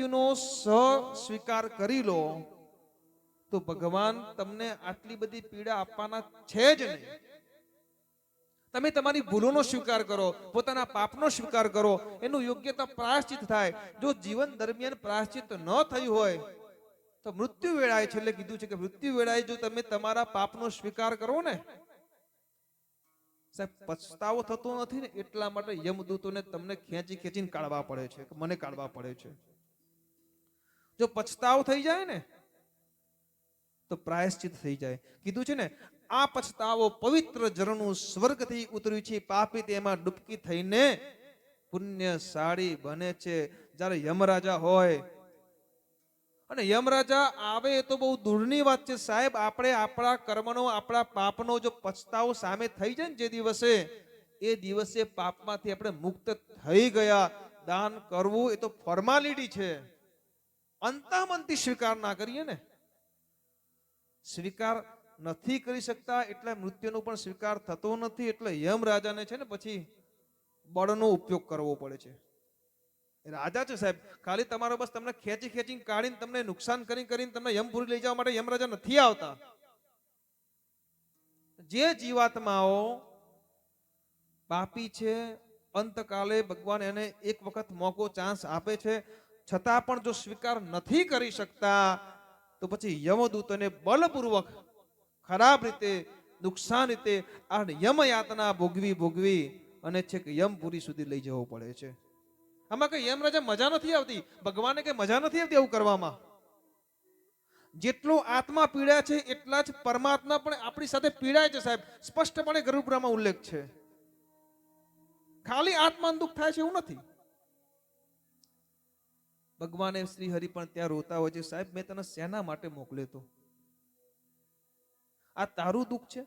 મૃત્યુનો સ્વીકાર કરી લો, તો ભગવાન તમને આટલી બધી પીડા આપવાના છે જ નહીં. તમે તમારી ભૂલોનો સ્વીકાર કરો, પોતાના પાપનો સ્વીકાર કરો, એનું યોગ્યતા પ્રાયશ્ચિત થાય. જો જીવન દરમિયાન પ્રાયશ્ચિત ન થયું હોય, તો મૃત્યુ વેળાએ છેલ્લે કીધું છે કે મૃત્યુ વેળાએ જો તમે તમારા પાપનો સ્વીકાર કરો ને, સાહેબ, પછતાવો થતો નથી ને, એટલા માટે યમદૂતોને તમને ખેંચી ખેંચીને કાઢવા પડે છે મને કાઢવા પડે છે. જો પછતાવો થઈ જાય ને, તો પ્રાયશ્ચિત થઈ જાય. કીધું છે ને, આ પછતાવો પવિત્ર ઝરણું સ્વર્ગથી ઉતર્યું છે. પાપી તેમાં ડૂબકી થઈને પુણ્યશાળી બને છે. જ્યારે યમરાજા હોય, અને યમરાજા આવે તો બહુ દૂરની વાત છે. સાહેબ, આપણે આપણા કર્મનો, આપણા પાપનો જો પછતાવો સામે થઈ જાય ને જે દિવસે, એ દિવસે પાપમાંથી આપણે મુક્ત થઈ ગયા. દાન કરવું એ તો ફોર્માલિટી છે. અંતમંતી સ્વીકાર ના કરીએ ને. સ્વીકાર નથી કરી શકતા એટલે મૃત્યુનો પણ સ્વીકાર થતો નથી એટલે યમ રાજાને છે ને પછી બળનો ઉપયોગ કરવો પડે છે. રાજા છે સાહેબ, ખાલી તમારો બસ તમને ખેંચી ખેંચી કાઢીને તમને નુકસાન કરી કરીને તમને યમપુરી લઈ જવા માટે યમરાજા નથી આવતા. જે જીવાત્માઓ પાપી છે, અંતકાલે ભગવાન એને એક વખત મોકો ચાન્સ આપે છે છતાં પણ જો સ્વીકાર નથી કરી શકતા, તો પછી યમદૂતને બલપૂર્વક ખરાબ રીતે, નુકસાન રીતે આ યમયાતના ભોગવી ભોગવી અને છેક યમપુરી સુધી લઈ જવો પડે છે. આમાં કઈ યમરાજા મજા નથી આવતી? ભગવાને કઈ મજા નથી આવતી આવું કરવામાં? જેટલો આત્મા પીડા છે, એટલા જ પરમાત્મા પણ આપણી સાથે પીડાય છે સાહેબ. સ્પષ્ટપણે ગરુપુરામાં ઉલ્લેખ છે. ખાલી આત્માનું દુઃખ થાય છે એવું નથી. ભગવાને શ્રી હરિ પણ ત્યાં રોતા હોય છે. સાહેબ, મેં તને શેના માટે મોકલ્યો તો? આ તારું દુઃખ છે?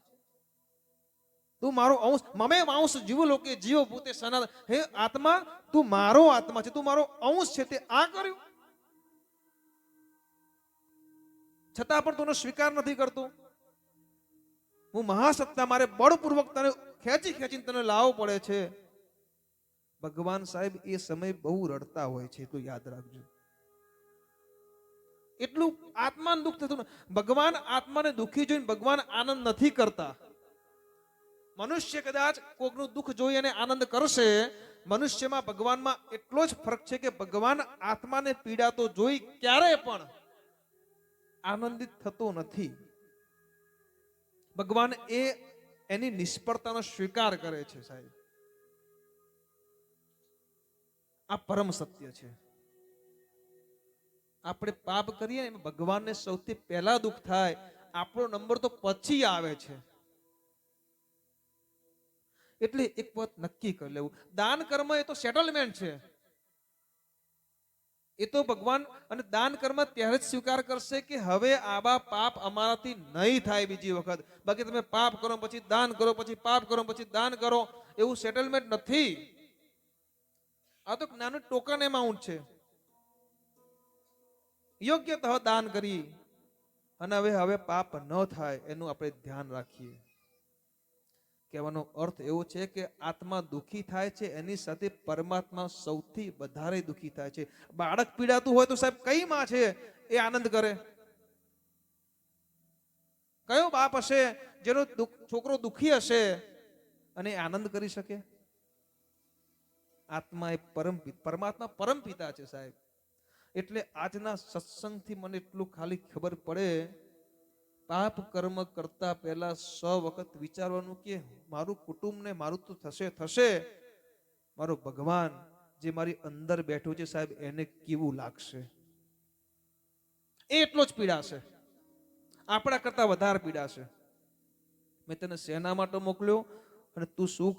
તું મારો અંશ, મમે અંશ જીવ લોકે જીવ પોતે સનાતન. હે આત્મા, તું મારો આત્મા છે. તું મારો અંશ છે તે આ કર્યું? છતાં પણ તું સ્વીકાર નથી કરતો. હું મહાસત્તા મારે બળપૂર્વક તને ખેંચી ખેંચીને તને લાવવો પડે છે. ભગવાન સાહેબ એ સમય બહુ રડતા હોય છે, એટલું યાદ રાખજો. એટલું આત્માને દુઃખ થતું ભગવાન આત્માને દુઃખી જોઈને ભગવાન આનંદ નથી કરતા. મનુષ્ય કદાચ કોકનું દુઃખ જોઈ અને આનંદ કરશે, મનુષ્યમાં ભગવાનમાં એટલો જ ફરક છે કે ભગવાન આત્માને પીડાતો જોઈ ક્યારે પણ આનંદિત થતો નથી. ભગવાન એ એની નિષ્ફળતાનો સ્વીકાર કરે છે સાહેબ. આ પરમ સત્ય છે. આપણે પાપ કરીએ ને ભગવાનને સૌથી પહેલા દુઃખ થાય, આપણો નંબર તો પછી આવે છે. એટલે એક વાત નક્કી કરી લેવું. દાન કર્મ એ તો સેટલમેન્ટ છે. એ તો ભગવાન અને દાન કર્મ ત્યારે જ સ્વીકાર કરશે કે હવે આવા પાપ અમારાથી નહીં થાય બીજી વખત. બાકી તમે પાપ કરો પછી દાન કરો, પછી પાપ કરો પછી દાન કરો, એવું સેટલમેન્ટ નથી. આ તો નાનું ટોકન એમાઉન્ટ છે. યોગ્ય તહ દાન કરી અને હવે હવે પાપ ન થાય એનું આપણે ધ્યાન રાખીએ. કહેવાનો અર્થ એવો છે કે આત્મા દુઃખી થાય છે, એની સાથે પરમાત્મા સૌથી વધારે દુખી થાય છે. બાળક પીડાતું હોય તો સાહેબ કઈ માં છે એ આનંદ કરે? કયો બાપ હશે જેનો છોકરો દુઃખી હશે અને આનંદ કરી શકે? આત્મા એ પરમ પરમાત્મા પરમ પિતા છે સાહેબ. એટલે આજના સત્સંગથી મને એટલું ખાલી ખબર પડે, પાપ કર્મ કરતા પહેલા સો વખત વિચારવાનું કે મારું કુટુંબને મારું તો થશે થશે. મારો ભગવાન જે મારી અંદર બેઠો છે સાહેબ, એને કેવું લાગશે? એ એટલો જ પીડાશે આપણા કરતા વધારે પીડાશે મેં તને સેના માટે મોકલ્યો અને તું શું